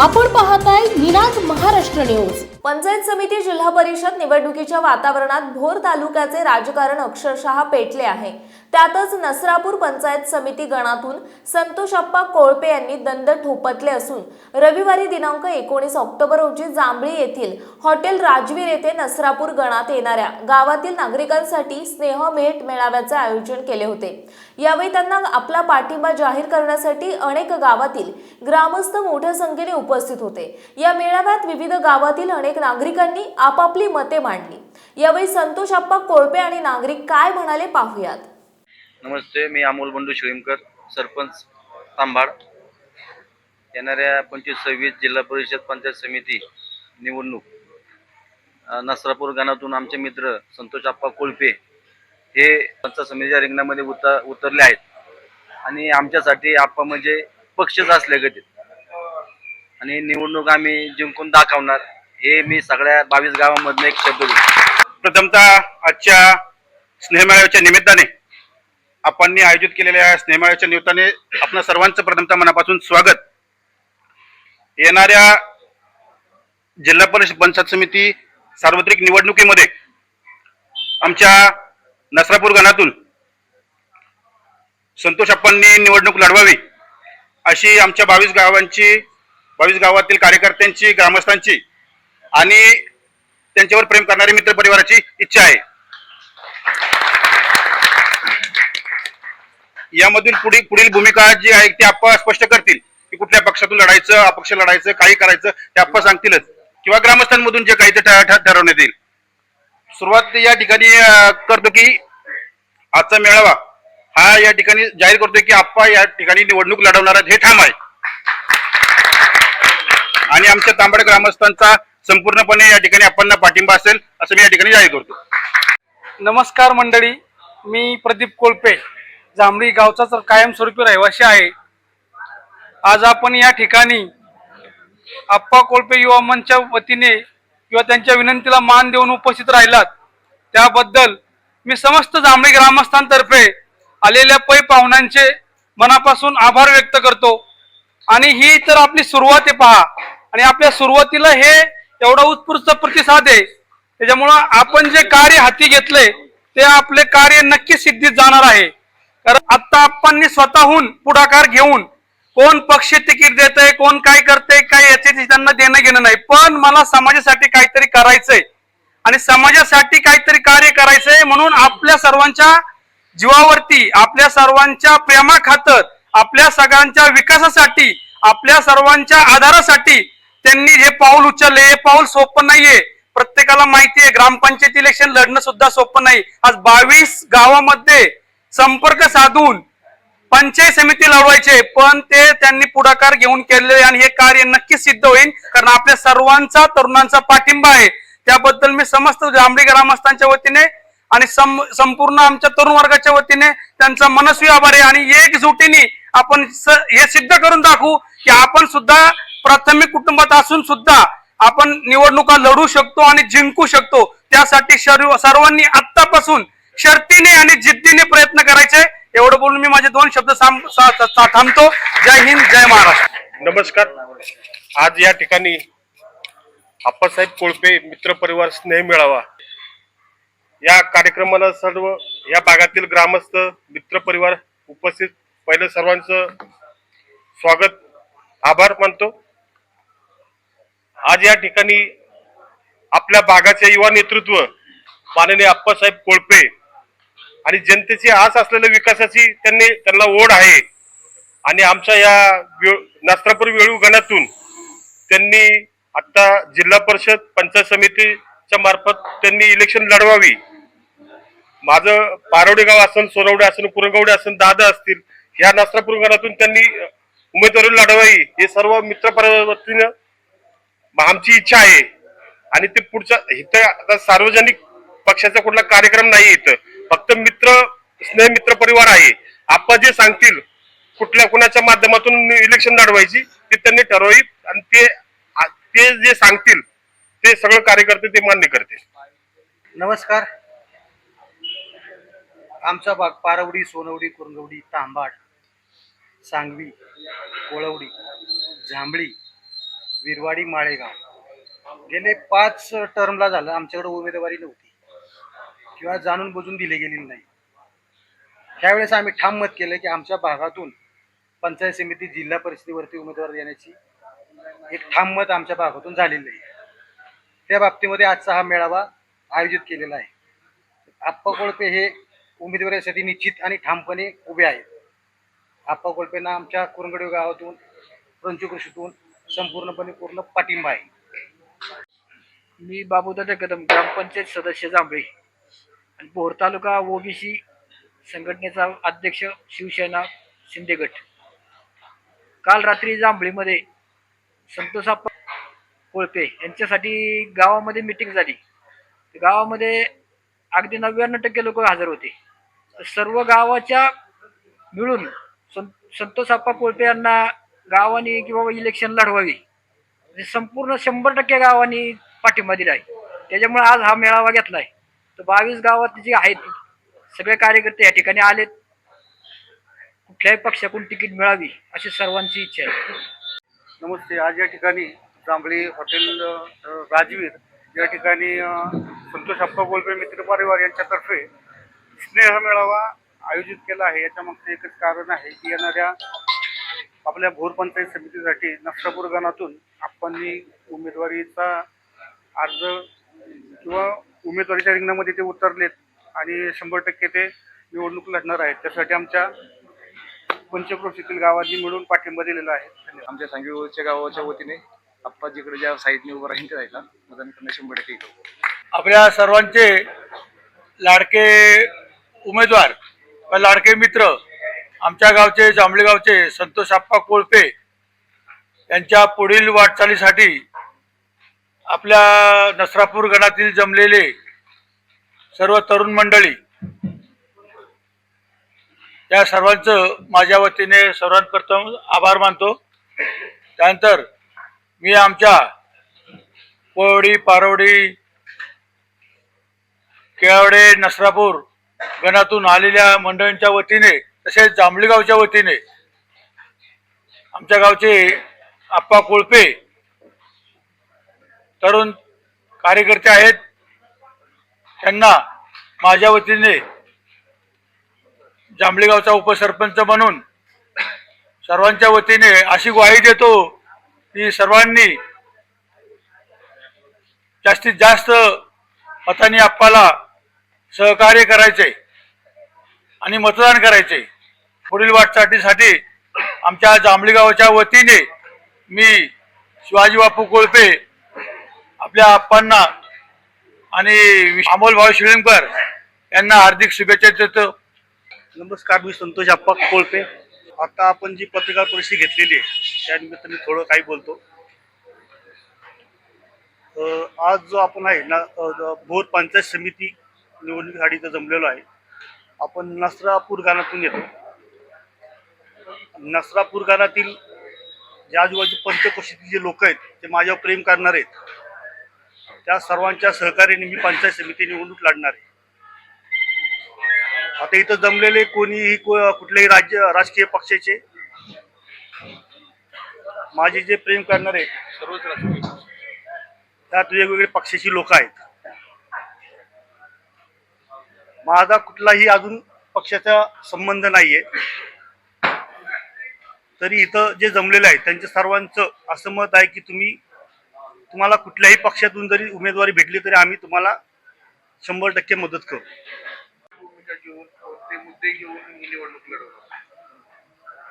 आपण पाहताय निनाद महाराष्ट्र न्यूज. पंचायत समिती जिल्हा परिषद निवडणुकीच्या वातावरणात भोर तालुक्याचे राजकारण अक्षरशः पेटले आहे. त्यातच नसरापूर पंचायत समिती गणातून संतोष अप्पा कोळपे यांनी दंड ठोपतले असून रविवारी दिनांक एकोणीस ऑक्टोबर रोजी जांभळी येथील हॉटेल राजवीर येथे नसरापूर गणात येणाऱ्या गावातील नागरिकांसाठी स्नेह भेट मेळाव्याचे आयोजन केले होते. यावेळी त्यांना आपला पाठिंबा जाहीर करण्यासाठी अनेक गावातील ग्रामस्थ मोठ्या संख्येने उपस्थित होते. या मेळाव्यात विविध गावातील अनेक नागरिकांनी आपापली मते मांडली. यावेळी संतोष अप्पा कोळपे आणि नागरिक काय म्हणाले पाहूयात. नमस्ते मी अमोल बंडू शिळीमकर सरपंच तांबाड. येणाऱ्या पंचवीस सव्वीस जिल्हा परिषद पंचायत समिती निवडणूक. नसरापूर गाणातून आमचे मित्र संतोष आप्पा कोळपे हे पंचायत समितीच्या रिंगणामध्ये उतर उतरले आहेत. आणि आमच्यासाठी आप्पा म्हणजे पक्षच असले गतीत. आणि निवडणूक आम्ही जिंकून दाखवणार हे मी सगळ्या बावीस गावामधनं एक शब्द देतो. प्रथमतः आजच्या स्नेहमेळाव्याच्या निमित्ताने आपण आयोजित केलेल्या या स्नेहमेळाव्याच्या निमित्ताने आपणा सर्वांचं प्रथमता मनापासून स्वागत. येणाऱ्या जिल्हा परिषद पंचायत समिती सार्वत्रिक निवडणुकीमध्ये आमच्या नसरापूर गणातून संतोष अप्पांनी निवडणूक लढवावी अशी आमच्या बावीस गावांची बावीस गावातील कार्यकर्त्यांची ग्रामस्थांची आणि त्यांच्यावर प्रेम करणारी मित्र परिवाराची इच्छा आहे. यामधील पुढील पुढील भूमिका जी आहे ती आप्पा स्पष्ट करतील की कुठल्या पक्षातून लढायचं अपक्ष लढायचं काही करायचं ते आप्पा सांगतीलच. किंवा ग्रामस्थांमधून जे काही ते ठरवण्यात येईल. सुरुवात या ठिकाणी करतो की आजचा मेळावा हा या ठिकाणी जाहीर करतोय की आप्पा या ठिकाणी निवडणूक लढवणार हे ठाम आहे. आणि आमच्या तांबड ग्रामस्थांचा संपूर्णपणे या ठिकाणी आपण पाठिंबा असेल असं मी या ठिकाणी जाहीर करतो. नमस्कार मंडळी मी प्रदीप कोळपे. जांभळी गावचा तर कायमस्वरूपी रहिवासी आहे. आज आपण या ठिकाणी आप्पा कोळपे युवा मंचच्या वतीने किंवा त्यांच्या विनंतीला मान देऊन उपस्थित राहिलात. त्याबद्दल मी समस्त जांभळी ग्रामस्थांतर्फे आलेल्या पै पाहुण्यांचे मनापासून आभार व्यक्त करतो. आणि ही तर आपली सुरुवात आहे पहा. आणि आपल्या सुरुवातीला हे एवढा उत्स्फूर्त प्रतिसाद आहे. त्याच्यामुळं आपण जे कार्य हाती घेतले ते आपले कार्य नक्की सिद्धीत जाणार आहे. कारण आता आपण स्वतःहून पुढाकार घेऊन कोण पक्ष तिकीट देत आहे कोण काय करतंय काय याचे त्यांना देणं घेणं नाही. पण मला समाजासाठी काहीतरी करायचंय. आणि समाजासाठी काहीतरी कार्य करायचंय म्हणून आपल्या सर्वांच्या जीवावरती आपल्या सर्वांच्या प्रेमाखातर आपल्या सगळ्यांच्या विकासासाठी आपल्या सर्वांच्या आधारासाठी त्यांनी हे पाऊल उचलले. हे पाऊल सोपं नाहीये. प्रत्येकाला माहिती आहे ग्रामपंचायत इलेक्शन लढणं सुद्धा सोपं नाही. आज बावीस गावामध्ये संपर्क साधून पंचायत समिती लढवायचे पण ते त्यांनी पुढाकार घेऊन केले आणि हे कार्य नक्कीच सिद्ध होईल कारण आपल्या सर्वांचा तरुणांचा पाठिंबा आहे. त्याबद्दल मी समस्त जांभळी ग्रामस्थांच्या वतीने आणि संपूर्ण आमच्या तरुण वर्गाच्या वतीने त्यांचा मनस्वी आभार आहे. आणि एकजुटीने आपण हे सिद्ध करून दाखवू की आपण सुद्धा प्राथमिक कुटुंबात असून सुद्धा आपण निवडणुका लढू शकतो आणि जिंकू शकतो. त्यासाठी सर्वांनी आत्तापासून शर्तीने आणि जिद्दीने प्रयत्न करायचे. एवढं बोलून मी माझे दोन शब्द सा- थांबतो. जय हिंद जय महाराष्ट्र. नमस्कार. आज या ठिकाणी आप्पासाहेब कोळपे मित्र परिवार स्नेह मिळावा. या कार्यक्रमाला सर्व या भागातील ग्रामस्थ मित्र परिवार उपस्थित. पहिलं सर्वांचं स्वागत आभार मानतो. आज या ठिकाणी आपल्या भागाचे युवा नेतृत्व माननीय आप्पासाहेब कोळपे आणि जनतेची आस असलेल्या विकासाची त्यांनी त्यांना ओढ आहे. आणि आमच्या या नास्त्रापूर वेळू गणातून त्यांनी आता जिल्हा परिषद पंचायत समितीच्या मार्फत त्यांनी इलेक्शन लढवावी. माझं पारवडे गाव असन सोनवडे असन कुरंगवडे असन दादा असतील ह्या नास्त्रापूर गणातून त्यांनी उमेदवारी लढवावी. हे सर्व मित्रपरिवर्तीनं आमची इच्छा आहे. आणि ते पुढच्या इथं आता सार्वजनिक पक्षाचा कुठला कार्यक्रम नाही इथं. फक्त मित्र स्नेहमित्र परिवार आहे. आपण जे सांगतील कुठल्या कुणाच्या माध्यमातून इलेक्शन लढवायची ते त्यांनी ठरवावी. आणि ते ते जे सांगतील ते सगळं कार्यकर्ते ते मान्य करतील. नमस्कार. आमचा भाग पारवडी सोनवडी कुरंगवडी तांबाड सांगवी कोळवडी झांबळी विरवाडी माळेगाव. गेले पाच टर्मला झालं. आमच्याकडे उमेदवारी नव्हती. किंवा जाणून बुजून दिली गेलेली नाही. त्यावेळेस आम्ही ठाम मत केलं की आमच्या भागातून पंचायत समिती जिल्हा परिषदेवरती उमेदवार देण्याची एक ठाम मत आमच्या भागातून झालेलं आहे. त्या बाबतीमध्ये आजचा हा मेळावा आयोजित केलेला आहे. आप्पा कोळपे हे उमेदवारीसाठी निश्चित आणि ठामपणे उभे आहेत. आप्पा कोळपेंना आमच्या कुरंगडी गावातून पंचकृषीतून संपूर्णपणे पूर्ण पाठिंबा आहे. मी बाबूदादा कदम ग्रामपंचायत सदस्य जांभळे. भोर तालुका ओबीसी संघटनेचा अध्यक्ष शिवसेना शिंदेगट काल रात्री जांभळीमध्ये संतोषाप्पा कोळपे यांच्यासाठी गावामध्ये मिटिंग झाली. गावामध्ये अगदी नव्याण्णव टक्के लोक हजर होते. सर्व गावाच्या मिळून सं संतोषाप्पा कोळपे यांना गावाने किंवा इलेक्शन लढवावी म्हणजे संपूर्ण शंभर टक्के गावांनी पाठिंबा दिला आहे त्याच्यामुळे आज हा मेळावा घेतला आहे तर बावीस गावात जे आहेत सगळे कार्यकर्ते या ठिकाणी आलेत. कुठल्याही पक्षाकडून तिकीट मिळावी अशी सर्वांची इच्छा आहे. नमस्ते. आज या ठिकाणी जांभळी हॉटेल राजवीर या ठिकाणी संतोष अप्पा गोलबे मित्र परिवार यांच्यातर्फे स्नेह मेळावा आयोजित केला आहे. याच्यामागचं एकच कारण आहे की येणाऱ्या आपल्या भोर पंचायत समितीसाठी नक्षापूर गणातून आप्पांनी उमेदवारीचा अर्ज किंवा उमेदवारीच्या रिंगणामध्ये ते उतरलेत आणि शंभर टक्के ते निवडणूक लढणार आहेत. त्यासाठी आमच्या पंचक्रोशीतील गावांनी मिळून पाठिंबा दिलेला आहे. आमच्या सांगवीच्या गावाच्या वतीने आप्पा जिकडे ज्या साईडने उभं राहील जायला मतदान करणं शंभर टक्के करू आपल्या सर्वांचे लाडके उमेदवार व लाडके मित्र आमच्या गावचे जांभळे गावचे संतोष आप्पा कोळपे यांच्या पुढील वाटचालीसाठी आपल्या नसरापूर गणातील जमलेले सर्व तरुण मंडळी या सर्वांचं माझ्या वतीने सर्वांप्रथम आभार मानतो. त्यानंतर मी आमच्या कोवडी पारवडी केळवडे नसरापूर गणातून आलेल्या मंडळींच्या वतीने तसेच जांभळी गावच्या वतीने आमच्या गावचे आप्पा कोळपे तरुण कार्यकर्ते आहेत. त्यांना माझ्या वतीने जांभळेगावचा उपसरपंच म्हणून सर्वांच्या वतीने अशी ग्वाही देतो की सर्वांनी जास्तीत जास्त मतांनी आप्पाला सहकार्य करायचे आणि मतदान करायचे. पुढील वाटचाटीसाठी आमच्या जांभळीगावच्या वतीने मी शिवाजी बापू कोळपे आपल्या आप्पांना आणि अमोल भाऊ शिळीमकर यांना हार्दिक शुभेच्छा देतो. नमस्कार मी संतोष आप्पा कोळपे. आता आपण जी पत्रकार परिषद घेतलेली आहे त्यानिमित्त मी थोडं काही बोलतो. आज जो आपण आहे ना भोर पंचायत समिती निवडणुकीसाठी इथं जमलेलो आहे आपण नसरापूर गाणातून येतो. नसरापूर गाणातील जे आजूबाजू पंचकोशीतील जे लोक आहेत ते माझ्यावर प्रेम करणार आहेत. त्या सर्वांच्या सहकार्याने मी पंचायत समिती निवडणूक लढणार आहे. आता इथं जमलेले कोणीही को- कुठल्याही राज्य राजकीय पक्षाचे माझे जे प्रेम करणारे सर्वच राजकीय त्यात वेगवेगळे पक्षाची लोक आहेत. माझा कुठलाही अजून पक्षाचा संबंध नाहीये. तरी इथं जे जमलेले आहेत त्यांच्या सर्वांचं असं मत आहे की तुम्ही तुम्हाला कुठल्याही पक्षातून जरी उमेदवारी भेटली तरी आम्ही तुम्हाला शंभर टक्के मदत करू.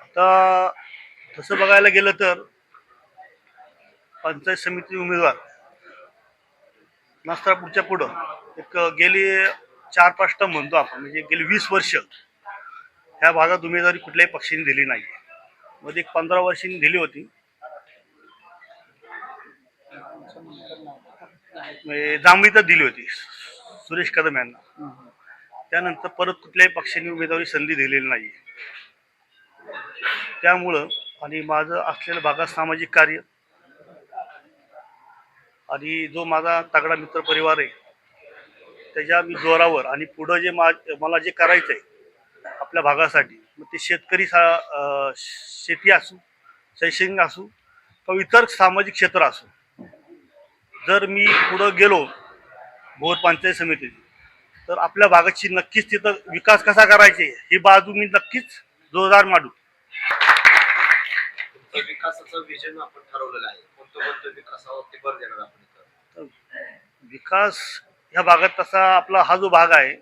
आता तसं बघायला गेलं तर पंचायत समिती उमेदवार नसरापूरच्या पुढं. एक गेली चार पाच टर्म म्हणतो आपण म्हणजे गेली वीस वर्ष ह्या भागात उमेदवारी कुठल्याही पक्षाने दिली नाही मध्ये एक पंधरा वर्षांनी दिली होती. म्हणजे जांभळीतच दिली होती सुरेश कदम यांना. त्यानंतर परत कुठल्याही पक्षाने उमेदवारी संधी दिलेली नाही त्यामुळं आणि माझं असलेलं भागात सामाजिक कार्य आणि जो माझा तगडा मित्र परिवार आहे त्याच्या मी जोरावर आणि पुढं जे मा मला जे करायचं आहे आपल्या भागासाठी मग ते शेतकरी सा शेती असू शैक्षणिक असू किंवा इतर सामाजिक क्षेत्र असो जर मी पुढं गेलो भोर पंचायत समितीची तर आपल्या भागाची नक्कीच तिथं विकास कसा करायचे ही बाजू मी नक्कीच जोरदार मांडू. विकासाचं विजन आपण ठरवलेलं आहे. कोणतं कोणतं विकासावरती भर देणार आपण इथं? विकास ह्या भागात तसा आपला हा जो भाग आहे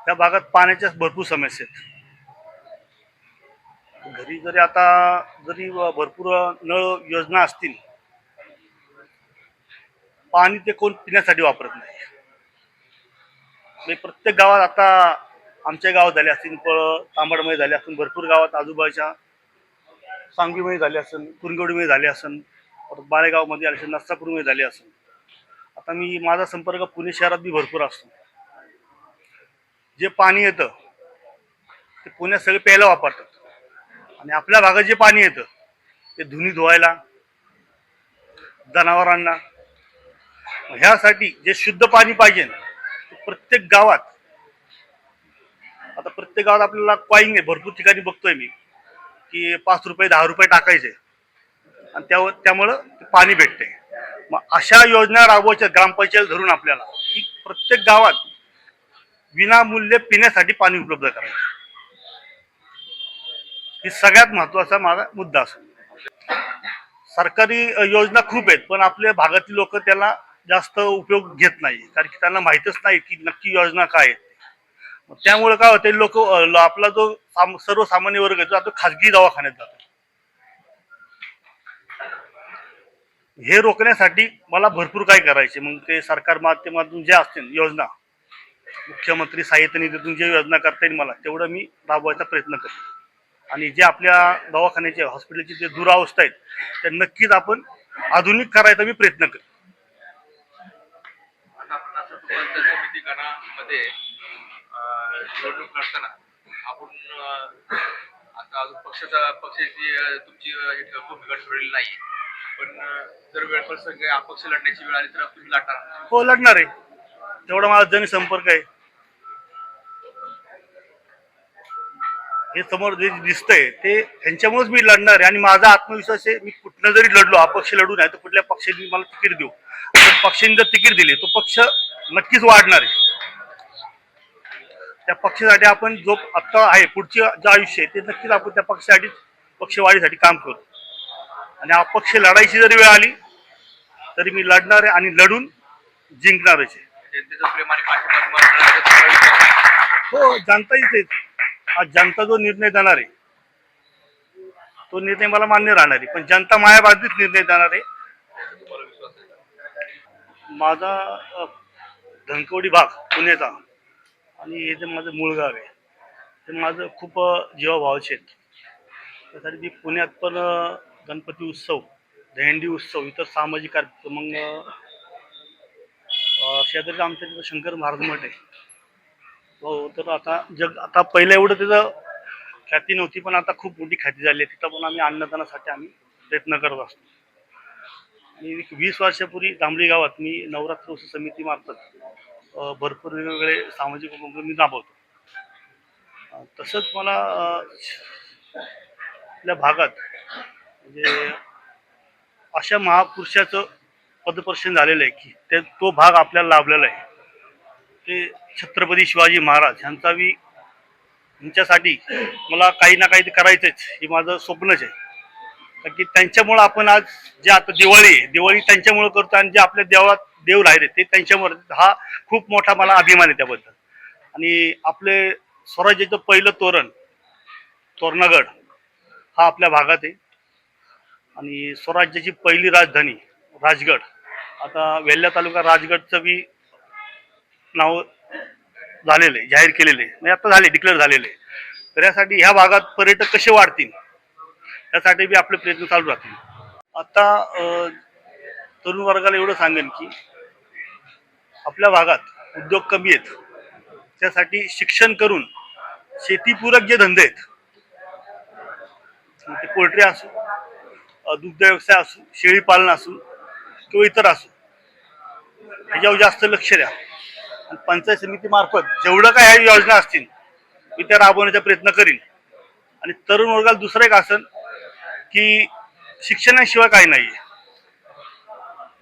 त्या भागात पाण्याच्या भरपूर समस्या आहेत. घरी जरी आता जरी भरपूर नळ योजना असतील पाणी ते कोण पिण्यासाठी वापरत नाही. म्हणजे प्रत्येक गावात आता आमच्या गावात झाले असतील पळ तांबडमध्ये झाले असतील भरपूर गावात आजूबाजूच्या सांगवीमध्ये झाले असेल कुरंगवडीमध्ये झाले असेल परत बाळेगावमध्ये आले असेल नस्तापूरमध्ये झाले असेल आता मी माझा संपर्क पुणे शहरात बी भरपूर असतो. जे पाणी येतं ते पुण्यात सगळे प्यायला वापरतात. आणि आपल्या भागात जे पाणी येतं ते धुनी धुवायला जनावरांना ह्यासाठी जे शुद्ध पाणी पाहिजे प्रत्येक गावात आता प्रत्येक गावात आपल्याला कॉईंग आहे भरपूर ठिकाणी बघतोय मी की पाच रुपये दहा रुपये टाकायचे. आणि त्यावर त्यामुळं पाणी भेटते मग अशा योजना राबवायच्या ग्रामपंचायत धरून आपल्याला की प्रत्येक गावात विनामूल्य पिण्यासाठी पाणी उपलब्ध करायचं. ही सगळ्यात महत्त्वाचा माझा मुद्दा असतो सरकारी योजना खूप आहेत पण आपल्या भागातील लोक त्याला जास्त उपयोग घेत नाही. कारण की त्यांना माहीतच नाही की नक्की योजना काय आहे त्यामुळे काय होते लोक आपला जो साम- सर्वसामान्य वर्ग आहे तो आता खाजगी दवाखान्यात जातो हे रोखण्यासाठी मला भरपूर काय करायचे मग ते सरकार माध्यमातून जे असतील योजना मुख्यमंत्री साहित्य निधीतून जे योजना करता येईल मला तेवढं मी राबवायचा प्रयत्न करतो आणि जे आपल्या दवाखान्याचे हॉस्पिटलची जे दुरावस्था आहेत त्या नक्कीच आपण आधुनिक करायचा मी प्रयत्न करतो आपण समिती गणामध्ये निवडणूक करताना आपण आता अजून पक्षाचा पक्षाची तुमची भूमिका ठरलेली नाही पण जर वेळ प्रसंग अपक्ष लढण्याची वेळ आली तर तुम्ही लढणार हो लढणार आहे. तेवढा माझा जनसंपर्क आहे. हे समोर जे दिसतंय ते ह्यांच्यामुळेच मी लढणार आहे. आणि माझा आत्मविश्वास आहे मी कुठनं जरी लढलो अपक्ष लढू नाही तर कुठल्या पक्षाने मला तिकीट देऊ. पक्षाने जर तिकीट दिले तो पक्ष नक्कीच वाढणार आहे. त्या पक्षासाठी आपण जो आता आहे पुढचे जे आयुष्य आहे ते नक्कीच आपण त्या पक्षासाठी पक्षवाढीसाठी काम करू. आणि अपक्ष लढायची जरी वेळ आली तरी मी लढणार आहे आणि लढून जिंकणारच आहे. हो जनता इथेच आज जनता जो निर्णय देणार आहे तो निर्णय मला मान्य राहणार आहे. पण जनता माया बाजूच निर्णय देणार आहे. माझा धनकवडी भाग पुण्याचा आणि हे जे माझं मूळ गाव आहे ते माझं खूप जीवाभावाचे आहेत. त्यासाठी मी पुण्यात पण गणपती उत्सव दहीहंडी उत्सव इतर सामाजिक कार्यक्रम मग शेजारी आमच्या तिथं शंकर महाराज मठ आहे. हो तर आता जग आता पहिलं एवढं त्याचं ख्याती नव्हती पण आता खूप मोठी ख्याती झाली आहे. तिथं पण आम्ही अन्नदानासाठी आम्ही प्रयत्न करत असतो. आणि एक वीस वर्षापूर्वी तांबडी गावात मी नवरात्र उत्सव समिती मारतात भरपूर वेगवेगळे सामाजिक उपक्रम मी राबवतो. तसंच मला आपल्या भागात म्हणजे अशा महापुरुषाचं पदप्रशन झालेलं आहे की ते तो भाग आपल्याला लाभलेला आहे. ते छत्रपती शिवाजी महाराज ह्यांचा बी ह्यांच्यासाठी मला काही ना काही करायचंच हे माझं स्वप्नच आहे. कारण की त्यांच्यामुळं आपण आज जे आता दिवाळी आहे दिवाळी त्यांच्यामुळं करतो आणि जे आपल्या देवळात देव राहिले ते त्यांच्यावर हा खूप मोठा मला अभिमान आहे त्याबद्दल. आणि आपले स्वराज्याचं पहिलं तोरण तोरणागड हा आपल्या भागात आहे. आणि स्वराज्याची पहिली राजधानी राजगड. आता वेल्हा तालुका राजगडचं बी नाव झालेलं आहे जाहीर केलेलं आहे. म्हणजे आता झाले डिक्लेअर झालेले आहे. तर यासाठी ह्या भागात पर्यटक कसे वाढतील? यासाठी बी आपले प्रयत्न चालू राहतील. आता तरुण वर्गाला एवढं सांगेन की आपल्या भागात उद्योग कमी आहेत. त्यासाठी शिक्षण करून शेतीपूरक जे धंदे आहेत ते पोल्ट्री असो दुग्ध व्यवसाय असो शेळी पालन असो किंवा इतर असो ह्याच्यावर जास्त लक्ष द्या. आणि पंचायत समितीमार्फत जेवढं काय ह्या योजना असतील मी त्या राबवण्याचा प्रयत्न करीन. आणि तरुण वर्गाला दुसरं एक असन की शिक्षणाशिवाय काही नाही आहे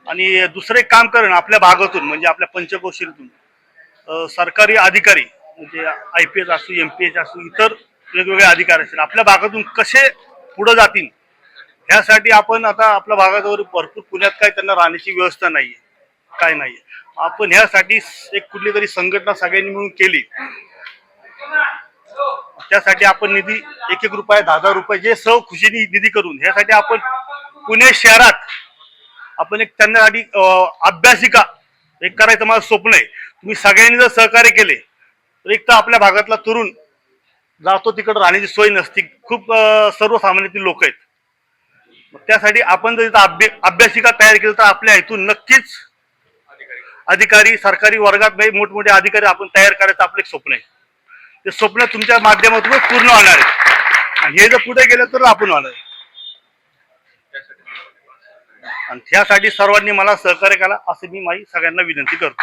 आणि दुसरं एक काम करणं आपल्या भागातून म्हणजे आपल्या पंचकोशीतून. सरकारी अधिकारी म्हणजे आय पी एस असू एम पी एस असू इतर वेगवेगळे अधिकारी असतील आपल्या भागातून कसे पुढे जातील? ह्यासाठी आपण आता आपल्या भागाजवळ भरपूर पुण्यात काय त्यांना राहण्याची व्यवस्था नाहीये काय नाहीये. आपण ह्यासाठी एक कुठली तरी संघटना सगळ्यांनी मिळून केली. त्यासाठी आपण निधी एक एक रुपये दहा दहा रुपये जे सह खुशीने निधी करून ह्यासाठी आपण पुणे शहरात आपण एक त्यांच्यासाठी अभ्यासिका एक करायचं माझं स्वप्न आहे. तुम्ही सगळ्यांनी जर सहकार्य केले तर एक तर आपल्या भागातला तरुण जातो तिकडं राहण्याची सोय नसती. खूप सर्वसामान्यातील लोक आहेत. त्यासाठी आपण जर इथं अभ्यासिका तयार केली तर आपल्या इथून नक्कीच अधिकारी सरकारी वर्गात काही मोठमोठे अधिकारी आपण तयार करायचं आपलं एक स्वप्न आहे. ते स्वप्न तुमच्या माध्यमातूनच पूर्ण होणार आहे. आणि हे जर पुढे गेलं तर आपण होणार आहे. आणि त्यासाठी सर्वांनी मला सहकार्य करा असं मी माझी सगळ्यांना विनंती करतो.